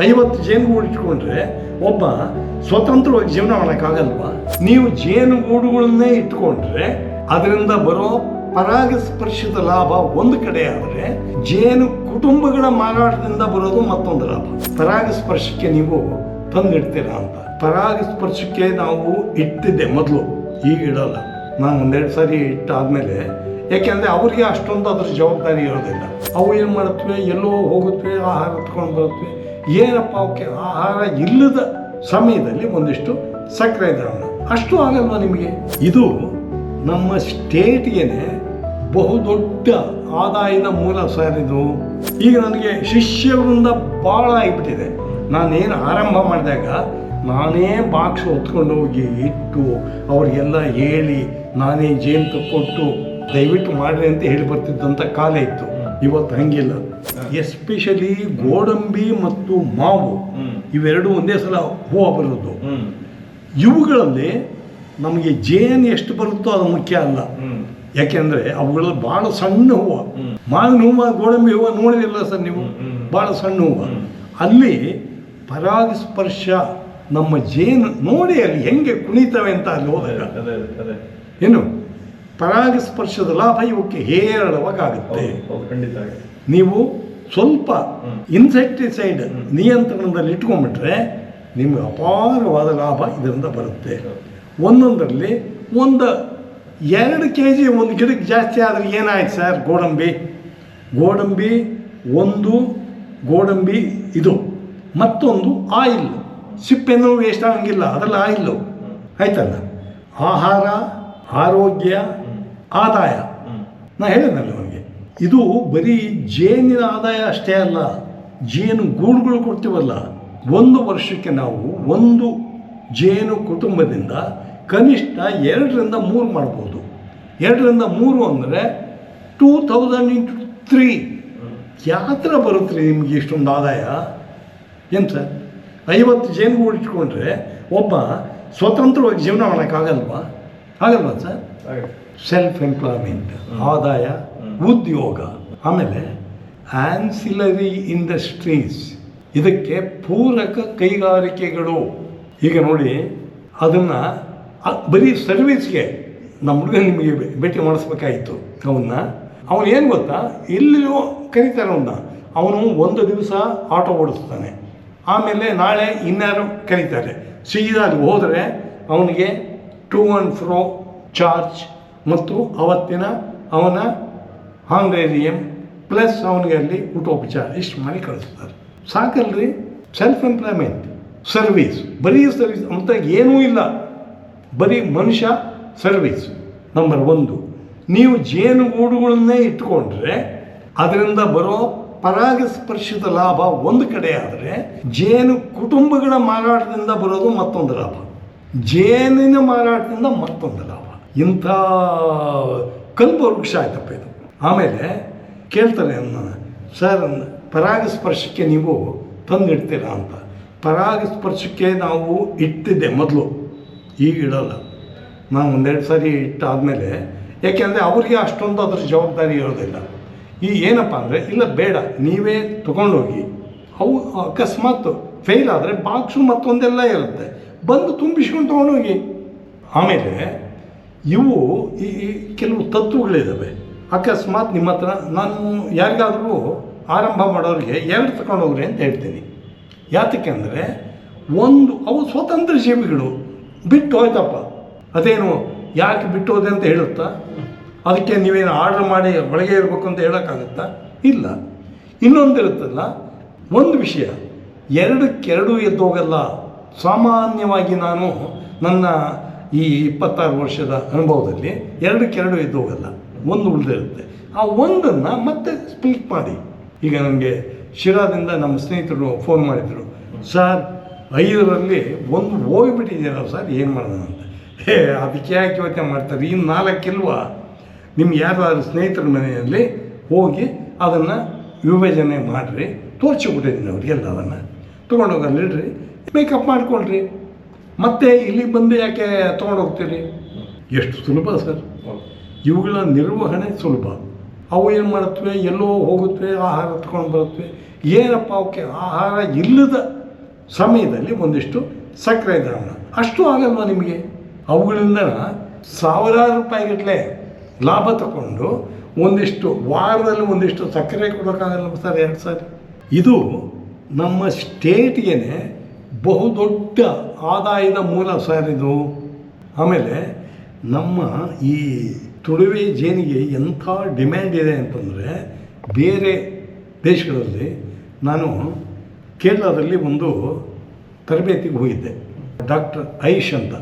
ಐವತ್ತು ಜೇನುಗೂಡು ಇಟ್ಕೊಂಡ್ರೆ ಒಬ್ಬ ಸ್ವತಂತ್ರವಾಗಿ ಜೀವನ ಮಾಡೋಕ್ಕಾಗಲ್ವಾ? ನೀವು ಜೇನುಗೂಡುಗಳನ್ನೇ ಇಟ್ಕೊಂಡ್ರೆ ಅದರಿಂದ ಬರೋ ಪರಾಗಸ್ಪರ್ಶದ ಲಾಭ ಒಂದು ಕಡೆ ಆದರೆ ಜೇನು ಕುಟುಂಬಗಳ ಮಾರಾಟದಿಂದ ಬರೋದು ಮತ್ತೊಂದು ಲಾಭ. ಪರಾಗಸ್ಪರ್ಶಕ್ಕೆ ನೀವು ತಂದಿಡ್ತೀರಾ ಅಂತ. ಪರಾಗಸ್ಪರ್ಶಕ್ಕೆ ನಾವು ಇಟ್ಟಿದ್ದೆ ಮೊದಲು, ಈಗ ಇಡಲ್ಲ. ನಾನು ಒಂದೆರಡು ಸಾರಿ ಇಟ್ಟಾದ್ಮೇಲೆ, ಯಾಕೆಂದರೆ ಅವ್ರಿಗೆ ಅಷ್ಟೊಂದು ಅದ್ರ ಜವಾಬ್ದಾರಿ ಇರೋದಿಲ್ಲ. ಅವು ಏನು ಮಾಡುತ್ತವೆ? ಎಲ್ಲೋ ಹೋಗುತ್ತವೆ, ಆಹಾರ ಎತ್ಕೊಂಡು ಬರುತ್ತವೆ. ಏನಪ್ಪ ಅವಕ್ಕೆ ಆಹಾರ ಇಲ್ಲದ ಸಮಯದಲ್ಲಿ ಒಂದಿಷ್ಟು ಸಕ್ಕರೆ ದ್ರಾವಣ ಅಷ್ಟು ಆಗಲ್ವಾ ನಿಮಗೆ? ಇದು ನಮ್ಮ ಸ್ಟೇಟ್ಗೆನೆ ಬಹುದೊಡ್ಡ ಆದಾಯದ ಮೂಲ ಸರ್ ಇದು. ಈಗ ನನಗೆ ಶಿಷ್ಯವೃಂದ ಭಾಳ ಆಗಿಬಿಟ್ಟಿದೆ. ನಾನೇನು ಆರಂಭ ಮಾಡಿದಾಗ ನಾನೇ ಬಾಕ್ಸ್ ಹೊತ್ಕೊಂಡು ಹೋಗಿ ಇಟ್ಟು ಅವ್ರಿಗೆಲ್ಲ ಹೇಳಿ ನಾನೇ ಜೇನು ಕೊಟ್ಟು ದಯವಿಟ್ಟು ಮಾಡ್ರಿ ಅಂತ ಹೇಳಿ ಬರ್ತಿದ್ದಂಥ ಕಾಲ ಇತ್ತು. ಇವತ್ತು ಹಂಗಿಲ್ಲ. ಎಸ್ಪೆಷಲಿ ಗೋಡಂಬಿ ಮತ್ತು ಮಾವು ಇವೆರಡು ಒಂದೇ ಸಲ ಹೂವು ಬರೋದು. ಇವುಗಳಲ್ಲಿ ನಮಗೆ ಜೇನು ಎಷ್ಟು ಬರುತ್ತೋ ಅದು ಮುಖ್ಯ ಅಲ್ಲ. ಯಾಕೆಂದ್ರೆ ಅವುಗಳಲ್ಲಿ ಭಾಳ ಸಣ್ಣ ಹೂವು. ಮಾವಿನ ಹೂವು ಗೋಡಂಬಿ ಹೂವು ನೋಡಿದಿಲ್ಲ ಸರ್ ನೀವು? ಭಾಳ ಸಣ್ಣ ಹೂವು. ಅಲ್ಲಿ ಪರಾಗಸ್ಪರ್ಶ ನಮ್ಮ ಜೇನು ನೋಡಿ ಅಲ್ಲಿ ಹೆಂಗೆ ಕುಣಿತವೆ ಅಂತ ಅಲ್ಲಿ ಹೋದಾಗ. ಏನು? ಪರಾಗಸ್ಪರ್ಶದ ಲಾಭ ಇವಕ್ಕೆ ಹೇರಳವಾಗುತ್ತೆ. ಖಂಡಿತ ನೀವು ಸ್ವಲ್ಪ ಇನ್ಸೆಕ್ಟಿಸೈಡ್ ನಿಯಂತ್ರಣದಲ್ಲಿ ಇಟ್ಕೊಂಡ್ಬಿಟ್ರೆ ನಿಮಗೆ ಅಪಾರವಾದ ಲಾಭ ಇದರಿಂದ ಬರುತ್ತೆ. ಒಂದೊಂದರಲ್ಲಿ ಒಂದು ಎರಡು ಕೆ ಜಿ ಒಂದು ಗಿಡಕ್ಕೆ ಜಾಸ್ತಿ ಆದರೆ ಏನಾಯ್ತು ಸರ್? ಗೋಡಂಬಿ. ಗೋಡಂಬಿ ಒಂದು ಗೋಡಂಬಿ ಇದು. ಮತ್ತೊಂದು ಆಯಿಲ್. ಸಿಪ್ಪೆನೂ ವೇಸ್ಟ್ ಆಗಂಗಿಲ್ಲ ಅದರಲ್ಲಿ ಆಯಿಲ್ಲು ಆಯ್ತಲ್ಲ? ಆಹಾರ ಆರೋಗ್ಯ ಆದಾಯ. ನಾ ಹೇಳಿದ್ನಲ್ಲ ಅವನಿಗೆ, ಇದು ಬರೀ ಜೇನಿನ ಆದಾಯ ಅಷ್ಟೇ ಅಲ್ಲ, ಜೇನು ಗೂಡುಗಳು ಕೊಡ್ತೀವಲ್ಲ, ಒಂದು ವರ್ಷಕ್ಕೆ ನಾವು ಒಂದು ಜೇನು ಕುಟುಂಬದಿಂದ ಕನಿಷ್ಠ ಎರಡರಿಂದ ಮೂರು ಮಾಡ್ಬೋದು. ಎರಡರಿಂದ ಮೂರು ಅಂದರೆ ಟೂ ತೌಸಂಡ್ ಇಂಟು ತ್ರೀ. ಯಾತ್ರ ಬರುತ್ತೆ ರೀ ನಿಮಗೆ ಇಷ್ಟೊಂದು ಆದಾಯ? ಏನು ಸರ್? ಐವತ್ತು ಜೇನುಗೂಡು ಇಟ್ಕೊಂಡ್ರೆ ಒಬ್ಬ ಸ್ವತಂತ್ರವಾಗಿ ಜೀವನ ಮಾಡೋಕ್ಕಾಗಲ್ವಾ? ಆಗಲ್ವಾ ಸರ್? ಸೆಲ್ಫ್ ಎಂಪ್ಲಾಯ್ಮೆಂಟ್ ಆದಾಯ, ಉದ್ಯೋಗ, ಆಮೇಲೆ ಆನ್ಸಿಲರಿ ಇಂಡಸ್ಟ್ರೀಸ್ ಇದಕ್ಕೆ ಪೂರಕ ಕೈಗಾರಿಕೆಗಳು. ಈಗ ನೋಡಿ, ಅದನ್ನು ಬರೀ ಸರ್ವಿಸ್ಗೆ ನಮ್ಮ ಹುಡುಗ ನಿಮಗೆ ಭೇಟಿ ಮಾಡಿಸ್ಬೇಕಾಯಿತು. ಅವನ್ನ, ಅವನು ಏನು ಗೊತ್ತಾ? ಇಲ್ಲಿಯೂ ಕರೀತಾರೆ ಅವನ್ನ ಅವನು ಒಂದು ದಿವಸ ಆಟೋ ಓಡಿಸ್ತಾನೆ. ಆಮೇಲೆ ನಾಳೆ ಇನ್ಯಾರು ಕರೀತಾರೆ. ಸೀದಾ ಹೋದರೆ ಅವನಿಗೆ ಟೂ ಆ್ಯಂಡ್ ಫ್ರೋ ಚಾರ್ಜ್ ಮತ್ತು ಅವತ್ತಿನ ಅವನ ಹಾಂಗ್ರೇರಿಯಂ ಪ್ಲಸ್ ಅವನಿಗೆ ಅಲ್ಲಿ ಊಟೋಪಚಾರ. ಇಷ್ಟು ಮಾಡಿ ಕಳಿಸ್ತಾರೆ. ಸಾಕಲ್ರಿ? ಸೆಲ್ಫ್ ಎಂಪ್ಲಾಯ್ಮೆಂಟ್ ಸರ್ವೀಸ್ ಬರೀ ಸರ್ವಿಸ್ ಅಂತ ಏನೂ ಇಲ್ಲ. ಬರೀ ಮನುಷ್ಯ ಸರ್ವೀಸ್ ನಂಬರ್ ಒಂದು, ನೀವು ಜೇನುಗೂಡುಗಳನ್ನೇ ಇಟ್ಕೊಂಡ್ರೆ ಅದರಿಂದ ಬರೋ ಪರಾಗಸ್ಪರ್ಶದ ಲಾಭ ಒಂದು ಕಡೆ ಆದರೆ ಜೇನು ಕುಟುಂಬಗಳ ಮಾರಾಟದಿಂದ ಬರೋದು ಮತ್ತೊಂದು ಲಾಭ. ಜೇನಿನ ಮಾರಾಟದಿಂದ ಮತ್ತೊಂದು ಲಾಭ. ಇಂಥ ಕಲ್ಪ ವೃಕ್ಷ ಆಯ್ತಪ್ಪ ಇದು. ಆಮೇಲೆ ಕೇಳ್ತಾರೆ ನನ್ನ ಸರ್ ಪರಾಗಸ್ಪರ್ಶಕ್ಕೆ ನೀವು ತಂದಿಡ್ತೀರಾ ಅಂತ. ಪರಾಗಸ್ಪರ್ಶಕ್ಕೆ ನಾವು ಇಟ್ಟಿದ್ದೆ ಮೊದಲು, ಈಗ ಇಡೋಲ್ಲ. ನಾನು ಒಂದೆರಡು ಸಾರಿ ಇಟ್ಟಾದಮೇಲೆ, ಯಾಕೆಂದರೆ ಅವರಿಗೆ ಅಷ್ಟೊಂದು ಅದ್ರ ಜವಾಬ್ದಾರಿ ಇರೋದಿಲ್ಲ. ಈ ಏನಪ್ಪ ಅಂದರೆ, ಇಲ್ಲ, ಬೇಡ, ನೀವೇ ತಗೊಂಡೋಗಿ, ಅವು ಅಕಸ್ಮಾತ್ ಫೇಲ್ ಆದರೆ ಬಾಕ್ಸು ಮತ್ತೊಂದೆಲ್ಲ ಇರುತ್ತೆ. ಬಂದು ತುಂಬಿಸ್ಕೊಂಡು ತೊಗೊಂಡೋಗಿ. ಆಮೇಲೆ ಇವು ಈ ಕೆಲವು ತತ್ವಗಳಿದ್ದಾವೆ ಅಕಸ್ಮಾತ್ ನಿಮ್ಮ ಹತ್ರ ನಾನು ಯಾರಿಗಾದರೂ ಆರಂಭ ಮಾಡೋರಿಗೆ ಎರಡು ತಗೊಂಡೋಗ್ರಿ ಅಂತ ಹೇಳ್ತೀನಿ. ಯಾತಕ್ಕೆ ಅಂದರೆ, ಒಂದು, ಅವು ಸ್ವತಂತ್ರ ಜೀವಿಗಳು, ಬಿಟ್ಟು ಹೋಯ್ತಪ್ಪ. ಅದೇನು, ಯಾಕೆ ಬಿಟ್ಟು ಹೋದೆ ಅಂತ ಹೇಳುತ್ತಾ? ಅದಕ್ಕೆ ನೀವೇನು ಆರ್ಡ್ರ್ ಮಾಡಿ ಒಳಗೆ ಇರಬೇಕು ಅಂತ ಹೇಳೋಕ್ಕಾಗತ್ತಾ? ಇಲ್ಲ. ಇನ್ನೊಂದು ಇರುತ್ತಲ್ಲ, ಒಂದು ವಿಷಯ, ಎರಡಕ್ಕೆರಡು ಎದ್ದೋಗಲ್ಲ. ಸಾಮಾನ್ಯವಾಗಿ ನಾನು ನನ್ನ ಈ ಇಪ್ಪತ್ತಾರು ವರ್ಷದ ಅನುಭವದಲ್ಲಿ ಎರಡಕ್ಕೆರಡು ಹೋಗಲ್ಲ ಒಂದು ಉಳಿದಿರುತ್ತೆ. ಆ ಒಂದನ್ನು ಮತ್ತೆ ಸ್ಪ್ಲಿಟ್ ಮಾಡಿ. ಈಗ ನನಗೆ ಶಿರಾದಿಂದ ನಮ್ಮ ಸ್ನೇಹಿತರು ಫೋನ್ ಮಾಡಿದರು, ಸರ್, ಐದರಲ್ಲಿ ಒಂದು ಹೋಗಿಬಿಟ್ಟಿದ್ದೀರ ಸರ್? ಏನು ಮಾಡೋಣ ಅಂತ? ಹೇ, ಅದಕ್ಕೆ ಯಾಕೆ ಯೋಚನೆ ಮಾಡ್ತಾರೆ? ಇನ್ನು ನಾಲ್ಕಿಲ್ವಾ ನಿಮ್ಗೆ ಯಾರಾದ್ರೂ ಸ್ನೇಹಿತರ ಮನೆಯಲ್ಲಿ ಹೋಗಿ ಅದನ್ನು ವಿಭಜನೆ ಮಾಡಿರಿ, ತೋರಿಸಿಬಿಟ್ಟಿದ್ದೀನಿ ಅವ್ರಿಗೆಲ್ಲ ಅದನ್ನು. ತೊಗೊಂಡೋಗಲ್ಲಿಡ್ರಿ ಮೇಕಪ್ ಮಾಡ್ಕೊಳ್ರಿ. ಮತ್ತೆ ಇಲ್ಲಿ ಬಂದು ಯಾಕೆ ತೊಗೊಂಡೋಗ್ತೀರಿ ಎಷ್ಟು ಸುಲಭ ಸರ್. ಇವುಗಳ ನಿರ್ವಹಣೆ ಸುಲಭ. ಅವು ಏನು ಮಾಡುತ್ತವೆ? ಎಲ್ಲೋ ಹೋಗುತ್ತವೆ ಆಹಾರ ತಗೊಂಡು ಬರುತ್ತವೆ. ಏನಪ್ಪ ಅವಕ್ಕೆ ಆಹಾರ ಇಲ್ಲದ ಸಮಯದಲ್ಲಿ ಒಂದಿಷ್ಟು ಸಕ್ಕರೆ ದ್ರಾವಣ ಅಷ್ಟು ಆಗಲ್ವ ನಿಮಗೆ? ಅವುಗಳಿಂದ ಸಾವಿರಾರು ರೂಪಾಯಿಗಟ್ಟಲೆ ಲಾಭ ತಗೊಂಡು ಒಂದಿಷ್ಟು ವಾರದಲ್ಲಿ ಒಂದಿಷ್ಟು ಸಕ್ಕರೆ ಕೊಡೋಕ್ಕಾಗಲ್ಲ ಸರ್ ಎರಡು ಸಾರಿ? ಇದು ನಮ್ಮ ಸ್ಟೇಟ್ಗೆ ಬಹುದೊಡ್ಡ ಆದಾಯದ ಮೂಲ ಸರ್ ಇದು ಆಮೇಲೆ ನಮ್ಮ ಈ ತುಳುವೆ ಜೇನಿಗೆ ಎಂಥ ಡಿಮ್ಯಾಂಡ್ ಇದೆ ಅಂತಂದರೆ ಬೇರೆ ದೇಶಗಳಲ್ಲಿ ನಾನು ಕೇರಳದಲ್ಲಿ ಒಂದು ತರಬೇತಿಗೆ ಹೋಗಿದ್ದೆ. ಡಾಕ್ಟರ್ ಐಶ್ ಅಂತ.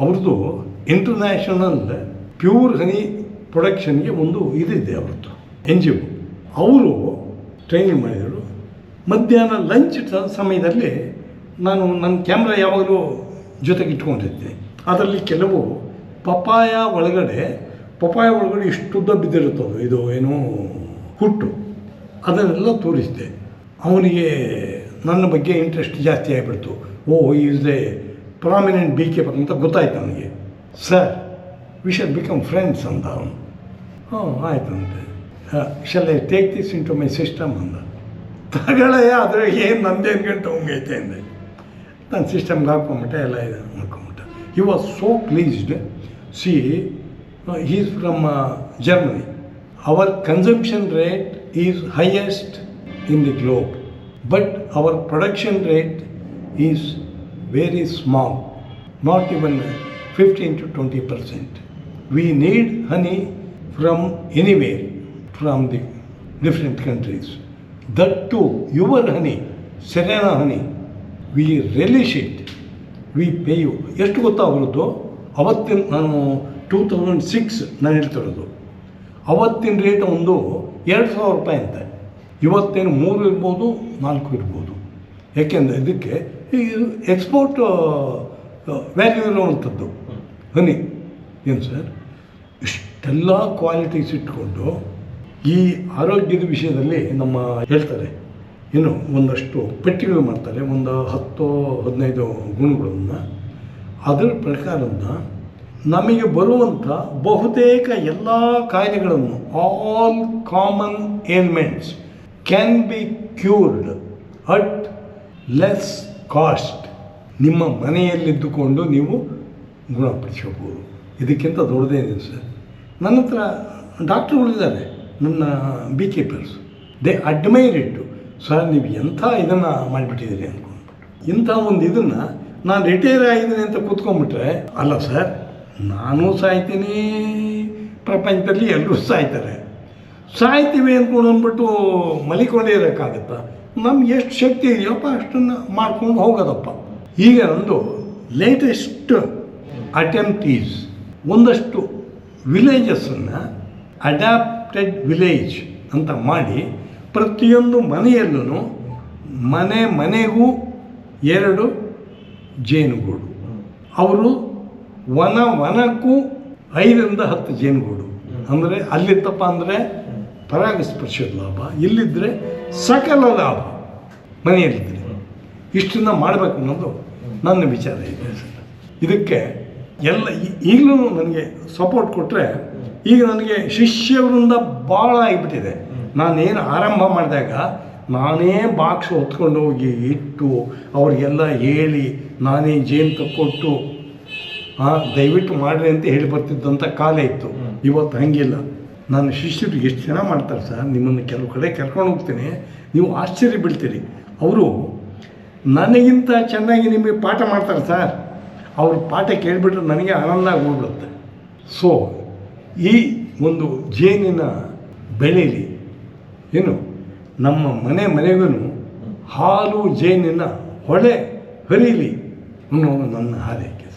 ಅವ್ರದ್ದು ಇಂಟರ್ನ್ಯಾಷನಲ್ ಪ್ಯೂರ್ ಹನಿ ಪ್ರೊಡಕ್ಷನ್ಗೆ ಒಂದು ಇದಿದೆ ಅವ್ರದ್ದು ಎನ್ ಜಿ ಒ. ಅವರು ಟ್ರೈನಿಂಗ್ ಮಾಡಿದರು. ಮಧ್ಯಾಹ್ನ ಲಂಚ್ ಸಮಯದಲ್ಲಿ ನಾನು ನನ್ನ ಕ್ಯಾಮ್ರಾ ಯಾವಾಗಲೂ ಜೊತೆಗೆ ಇಟ್ಕೊಂಡಿದ್ದೆ. ಅದರಲ್ಲಿ ಕೆಲವು ಪಪ್ಪಾಯ ಒಳಗಡೆ ಪಪ್ಪಾಯ ಒಳಗಡೆ ಇಷ್ಟುದ್ದ ಬಿದ್ದಿರುತ್ತದು ಇದು ಏನು ಹುಟ್ಟು, ಅದನ್ನೆಲ್ಲ ತೋರಿಸಿದೆ. ಅವನಿಗೆ ನನ್ನ ಬಗ್ಗೆ ಇಂಟ್ರೆಸ್ಟ್ ಜಾಸ್ತಿ ಆಗಿಬಿಡ್ತು. ಓ is a prominent bee keeper ಅಂತ ಗೊತ್ತಾಯ್ತು ನನಗೆ sir we shall become friends ಅಂತ ಅವನು. ಹಾಂ ಅಂತ. Shall I take this into my system ಅಂದ. ತಗಳೇ, ಆದರೆ ಏನು ನಂದೇನು ಗಂಟೆ ಹೋಗೈತೆ ಅಂದೆ. ನಾನು ಸಿಸ್ಟಮ್ಗೆ ಹಾಕೊಂಬಿಟ್ಟೆ ಎಲ್ಲ ಇದೆ ಮಾಡ್ಕೊಂಬಿಟ್ಟೆ he was so pleased she is from Germany our consumption rate is highest in the globe but our production rate is very small not even fifteen to twenty percent we need honey from anywhere from the different countries that to your honey Serena honey we relish it we pay you ಎಷ್ಟು ಗೊತ್ತಾ ಅವತ್ತಿನ, ನಾನು two thousand six ನಾನು ಹೇಳ್ತಿರೋದು. ಅವತ್ತಿನ rate ಒಂದು ಎರಡು ಸಾವಿರ ರೂಪಾಯಿ ಅಂತೆ. ಇವತ್ತೇನು ಮೂರು ಇರ್ಬೋದು, ನಾಲ್ಕು ಇರ್ಬೋದು. ಯಾಕೆಂದರೆ ಇದಕ್ಕೆ ಈ ಎಕ್ಸ್ಪೋರ್ಟ್ ವ್ಯಾಲ್ಯೂ ಇರುವಂಥದ್ದು. ಹನಿ. ಏನು ಸರ್? ಇಷ್ಟೆಲ್ಲ ಕ್ವಾಲಿಟೀಸ್ ಇಟ್ಕೊಂಡು ಈ ಆರೋಗ್ಯದ ವಿಷಯದಲ್ಲಿ ನಮ್ಮ ಹೇಳ್ತಾರೆ ಏನು ಒಂದಷ್ಟು ಪಟ್ಟಿಗಳು ಮಾಡ್ತಾರೆ, ಒಂದು ಹತ್ತು ಹದಿನೈದು ಗುಣಗಳನ್ನು. ಅದರ ಪ್ರಕಾರದ ನಮಗೆ ಬರುವಂಥ ಬಹುತೇಕ ಎಲ್ಲ ಕಾಯಿಲೆಗಳನ್ನು all common ailments can be cured at less cost ನಿಮ್ಮ ಮನೆಯಲ್ಲಿದ್ದುಕೊಂಡು ನೀವು ಗುಣಪಡಿಸಬಹುದು ಇದಕ್ಕಿಂತ ದೊಡ್ಡದೇನಿದೆ ಸರ್? ನನ್ನ ಹತ್ರ ಡಾಕ್ಟ್ರುಗಳಿದ್ದಾರೆ ನನ್ನ bee keepers they admire it sir, ನೀವು ಎಂಥ ಇದನ್ನು ಮಾಡಿಬಿಟ್ಟಿದ್ದೀರಿ ಅಂದ್ಕೊಂಡು. ಇಂಥ ಒಂದು ಇದನ್ನು ನಾನು ರಿಟೈರ್ ಆಗಿದ್ದೀನಿ ಅಂತ ಕೂತ್ಕೊಂಡ್ಬಿಟ್ರೆ, ಅಲ್ಲ ಸರ್, ನಾನು ಸಾಯ್ತೀನಿ. ಪ್ರಪಂಚದಲ್ಲಿ ಎಲ್ಲರೂ ಸಾಯ್ತಾರೆ. ಸಾಯ್ತೀವಿ ಅಂದ್ಕೊಂಡು ಅಂದ್ಬಿಟ್ಟು ಮಲಿಕೊಂಡೇ ಇರೋಕ್ಕಾಗತ್ತಾ? ನಮ್ಗೆ ಎಷ್ಟು ಶಕ್ತಿ ಇದೆಯಪ್ಪ ಅಷ್ಟನ್ನು ಮಾಡ್ಕೊಂಡು ಹೋಗೋದಪ್ಪ. ಈಗ ನಂದು ಲೇಟೆಸ್ಟ್ ಅಟೆಂಪ್ಟ್ ಈಸ್ ಒಂದಷ್ಟು ವಿಲೇಜಸ್ಸನ್ನು ಅಡ್ಯಾಪ್ಟೆಡ್ ವಿಲೇಜ್ ಅಂತ ಮಾಡಿ ಪ್ರತಿಯೊಂದು ಮನೆಯಲ್ಲೂ ಮನೆ ಮನೆಗೂ ಎರಡು ಜೇನುಗೂಡು. ಅವರು ವನ ವನಕ್ಕೂ ಐದರಿಂದ ಹತ್ತು ಜೇನುಗೂಡು. ಅಂದರೆ ಅಲ್ಲಿತ್ತಪ್ಪ ಅಂದರೆ ಪರಾಗಸ್ಪರ್ಶದ ಲಾಭ ಇಲ್ಲಿದ್ದರೆ ಸಕಲ ಲಾಭ ಮನೆಯಲ್ಲಿದ್ದರೆ ಇಷ್ಟನ್ನ ಮಾಡಬೇಕು ಅನ್ನೋದು ನನ್ನ ವಿಚಾರ ಇದೆ. ಇದಕ್ಕೆ ಎಲ್ಲ ಈಗಲೂ ನನಗೆ ಸಪೋರ್ಟ್ ಕೊಟ್ಟರೆ ಈಗ ನನಗೆ ಶಿಷ್ಯವೃಂದ ಭಾಳ ಆಗಿಬಿಟ್ಟಿದೆ. ನಾನೇನು ಆರಂಭ ಮಾಡಿದಾಗ ನಾನೇ ಬಾಕ್ಸ್ ಹೊತ್ಕೊಂಡು ಹೋಗಿ ಇಟ್ಟು ಅವ್ರಿಗೆಲ್ಲ ಹೇಳಿ ನಾನೇ ಜೇನು ತಕ್ಕೊಟ್ಟು ಹಾಂ ದಯವಿಟ್ಟು ಮಾಡಿರಿ ಅಂತ ಹೇಳಿ ಬರ್ತಿದ್ದಂಥ ಕಾಲ ಇತ್ತು. ಇವತ್ತು ಹಂಗಿಲ್ಲ. ನನ್ನ ಶಿಷ್ಯರು ಎಷ್ಟು ಜನ ಮಾಡ್ತಾರೆ ಸರ್? ನಿಮ್ಮನ್ನು ಕೆಲವು ಕಡೆ ಕರ್ಕೊಂಡು ಹೋಗ್ತೀನಿ. ನೀವು ಆಶ್ಚರ್ಯ ಬೀಳ್ತೀರಿ. ಅವರು ನನಗಿಂತ ಚೆನ್ನಾಗಿ ನಿಮಗೆ ಪಾಠ ಮಾಡ್ತಾರೆ ಸರ್. ಅವ್ರ ಪಾಠ ಕೇಳಿಬಿಟ್ರೆ ನನಗೆ ಆನಂದ ಆಗೋಗ್ಬಿಡುತ್ತೆ. ಸೊ ಈ ಒಂದು ಜೇನಿನ ಬೆಳೀಲಿ ಏನು ನಮ್ಮ ಮನೆ ಮನೆಗೂ ಹಾಲು ಜೇನಿನ ಹೊಳೆ ಹರಿಲಿ ಅನ್ನೋದು ನನ್ನ ಹಾರೈಕೆ